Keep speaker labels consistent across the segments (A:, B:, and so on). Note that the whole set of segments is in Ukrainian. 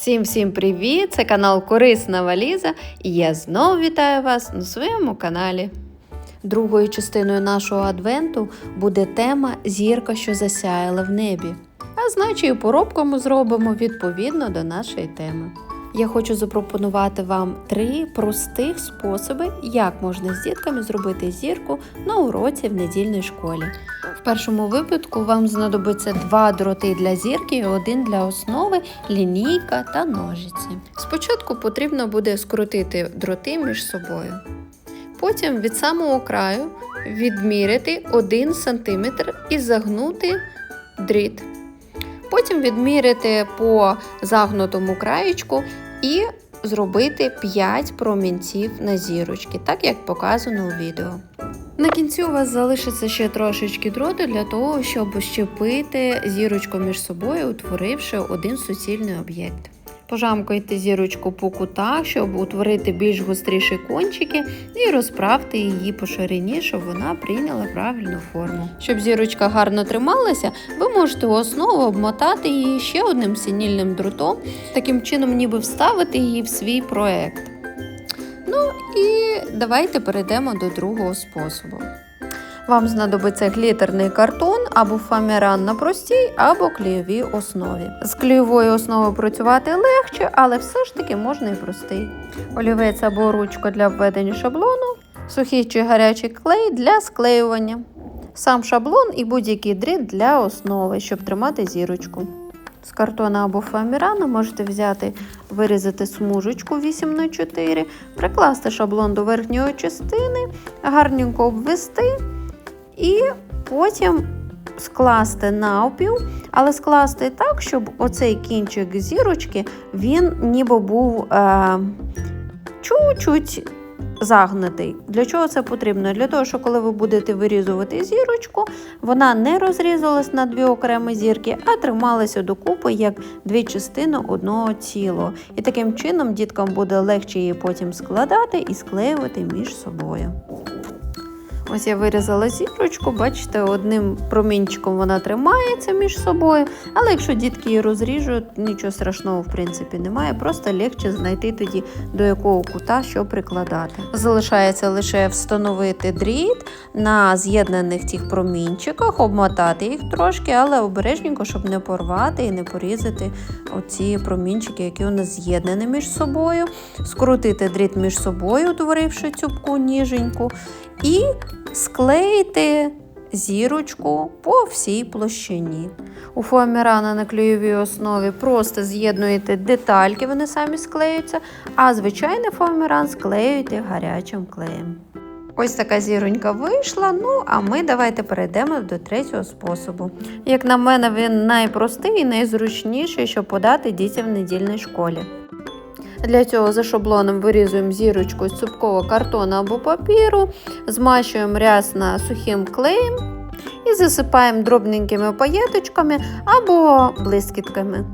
A: Всім всім привіт! Це канал Корисна Валіза, і я знову вітаю вас на своєму каналі. Другою частиною нашого адвенту буде тема Зірка, що засяяла в небі. А значить, і поробку ми зробимо відповідно до нашої теми. Я хочу запропонувати вам три простих способи, як можна з дітками зробити зірку на уроці в недільній школі. В першому випадку вам знадобиться два дроти для зірки і один для основи, лінійка та ножиці. Спочатку потрібно буде скрутити дроти між собою. Потім від самого краю відміряти 1 см і загнути дріт. Потім відміряти по загнутому краєчку і зробити 5 промінців на зірочки, так як показано у відео. На кінці у вас залишиться ще трошечки дроту для того, щоб щепити зірочку між собою, утворивши один суцільний об'єкт. Пожамкуйте зірочку по кутах, щоб утворити більш гостріші кончики, і розправте її по ширині, щоб вона прийняла правильну форму. Щоб зірочка гарно трималася, ви можете у основу обмотати її ще одним синільним дротом, таким чином, ніби вставити її в свій проект. Ну і давайте перейдемо до другого способу. Вам знадобиться глітерний картон або фоаміран на простій, або клейовій основі. З клейовою основою працювати легше, але все ж таки можна і простий. Олівець або ручка для введення шаблону, сухий чи гарячий клей для склеювання. Сам шаблон і будь-який дріт для основи, щоб тримати зірочку. З картона або фоамірану можете взяти, вирізати смужечку 8х4, прикласти шаблон до верхньої частини, гарненько обвести і потім скласти навпіл, але скласти так, щоб оцей кінчик зірочки він ніби був е, чуть-чуть загнутий. Для чого це потрібно? Для того, що коли ви будете вирізувати зірочку, вона не розрізалась на дві окремі зірки, а трималася докупи як дві частини одного цілого. І таким чином діткам буде легше її потім складати і склеювати між собою. Ось я вирізала зірочку, бачите, одним промінчиком вона тримається між собою. Але якщо дітки її розріжуть, нічого страшного в принципі немає. Просто легше знайти тоді, до якого кута що прикладати. Залишається лише встановити дріт на з'єднаних цих промінчиках, обмотати їх трошки, але обережненько, щоб не порвати і не порізати оці промінчики, які у нас з'єднані між собою. Скрутити дріт між собою, утворивши цюбку ніженьку. І склеїти зірочку по всій площині. У фоамірана на клейовій основі просто з'єднуєте детальки, вони самі склеюються, а звичайний фоаміран склеюєте гарячим клеєм. Ось така зіронька вийшла. Ну, а ми давайте перейдемо до третього способу. Як на мене, він найпростий і найзручніший, щоб подати дітям в недільній школі. Для цього за шаблоном вирізуємо зірочку з цупкового картону або папіру, змащуємо рясно сухим клеєм і засипаємо дробненькими паєточками або блискітками.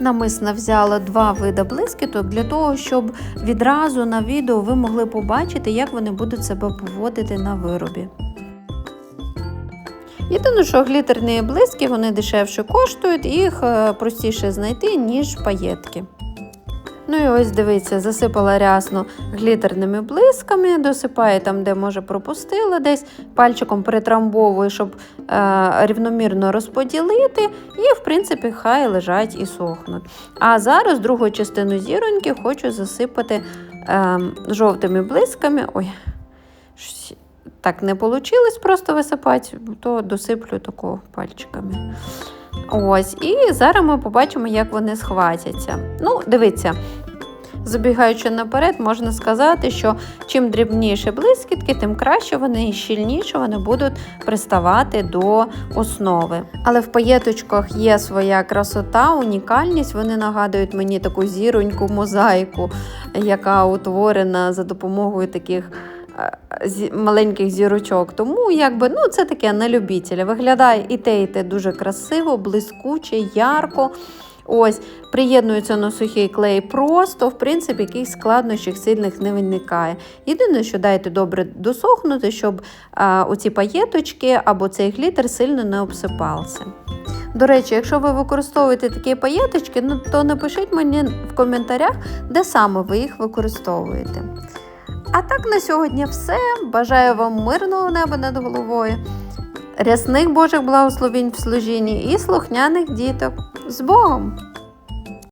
A: Намисно взяла два види блискіток для того, щоб відразу на відео ви могли побачити, як вони будуть себе поводити на виробі. Єдине, що глітерні блиски вони дешевше коштують, їх е, простіше знайти, ніж паєтки. Ну і ось дивіться, засипала рясно глітерними блисками, досипаю там, де може пропустила десь, пальчиком притрамбовую, щоб е, рівномірно розподілити, і, в принципі, хай лежать і сохнуть. А зараз другу частину зіроньки хочу засипати е, жовтими блисками. Ой, так не вийшло просто висипати, то досиплю тако пальчиками. Ось, і зараз ми побачимо, як вони схватяться. Ну, дивіться, забігаючи наперед, можна сказати, що чим дрібніші блискітки, тим краще вони і щільніше вони будуть приставати до основи. Але в паєточках є своя красота, унікальність. Вони нагадують мені таку зіроньку мозаїку, яка утворена за допомогою таких маленьких зірочок. Тому якби, ну, це таке на любителя. Виглядає і те, і те дуже красиво, блискуче, ярко. Ось, Приєднується на сухий клей просто, в принципі, якихось складнощів сильних не виникає. Єдине, що дайте добре досохнути, щоб а, оці паєточки або цей глітер сильно не обсипався. До речі, якщо ви використовуєте такі паєточки, ну, то напишіть мені в коментарях, де саме ви їх використовуєте. А так на сьогодні все. Бажаю вам мирного неба над головою, рясних Божих благословінь в служінні і слухняних діток. З Богом!